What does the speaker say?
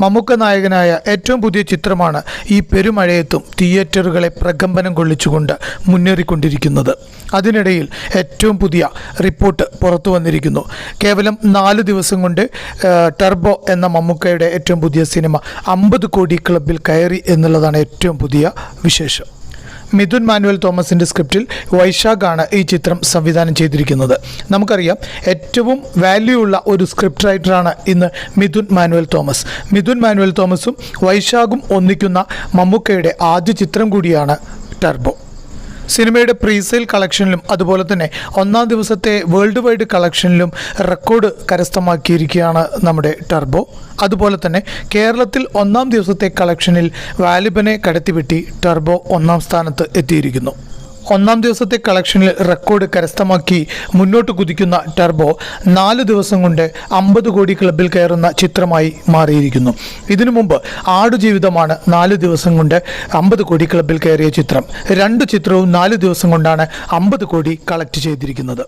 മമ്മൂക്ക നായകനായ ഏറ്റവും പുതിയ ചിത്രമാണ് ഈ പെരുമഴയത്തും തിയേറ്ററുകളെ പ്രകമ്പനം കൊള്ളിച്ചുകൊണ്ട് മുന്നേറിക്കൊണ്ടിരിക്കുന്നത്. അതിനിടയിൽ ഏറ്റവും പുതിയ റിപ്പോർട്ട് പുറത്തു വന്നിരിക്കുന്നു. കേവലം നാല് ദിവസം കൊണ്ട് ടർബോ എന്ന മമ്മൂക്കയുടെ ഏറ്റവും പുതിയ സിനിമ അമ്പത് കോടി ക്ലബിൽ കയറി എന്നുള്ളതാണ് ഏറ്റവും പുതിയ വിശേഷം. മിഥുൻ മാനുവൽ തോമസിന്റെ സ്ക്രിപ്റ്റിൽ വൈശാഖാണ് ഈ ചിത്രം സംവിധാനം ചെയ്തിരിക്കുന്നത്. നമുക്കറിയാം ഏറ്റവും വാല്യൂ ഉള്ള ഒരു സ്ക്രിപ്റ്റ് റൈറ്ററാണ് ഇന്ന് മിഥുൻ മാനുവൽ തോമസ്. മിഥുൻ മാനുവൽ തോമസും വൈശാഖും ഒന്നിക്കുന്ന മമ്മൂക്കയുടെ ആദ്യ ചിത്രം കൂടിയാണ് ടർബോ. സിനിമയുടെ പ്രീസെയിൽ കളക്ഷനിലും അതുപോലെ തന്നെ ഒന്നാം ദിവസത്തെ വേൾഡ് വൈഡ് കളക്ഷനിലും റെക്കോർഡ് കരസ്ഥമാക്കിയിരിക്കുകയാണ് നമ്മുടെ ടർബോ. അതുപോലെ തന്നെ കേരളത്തിൽ ഒന്നാം ദിവസത്തെ കളക്ഷനിൽ വാലിബനെ കടത്തിവെട്ടി ടർബോ ഒന്നാം സ്ഥാനത്ത് എത്തിയിരിക്കുന്നു. ഒന്നാം ദിവസത്തെ കളക്ഷനിൽ റെക്കോർഡ് കരസ്ഥമാക്കി മുന്നോട്ട് കുതിക്കുന്ന ടർബോ നാല് ദിവസം കൊണ്ട് അമ്പത് കോടി ക്ലബിൽ കയറുന്ന ചിത്രമായി മാറിയിരിക്കുന്നു. ഇതിനു മുമ്പ് ആടുജീവിതമാണ് നാല് ദിവസം കൊണ്ട് അമ്പത് കോടി ക്ലബിൽ കയറിയ ചിത്രം. രണ്ട് ചിത്രവും നാല് ദിവസം കൊണ്ടാണ് അമ്പത് കോടി കളക്ട് ചെയ്തിരിക്കുന്നത്.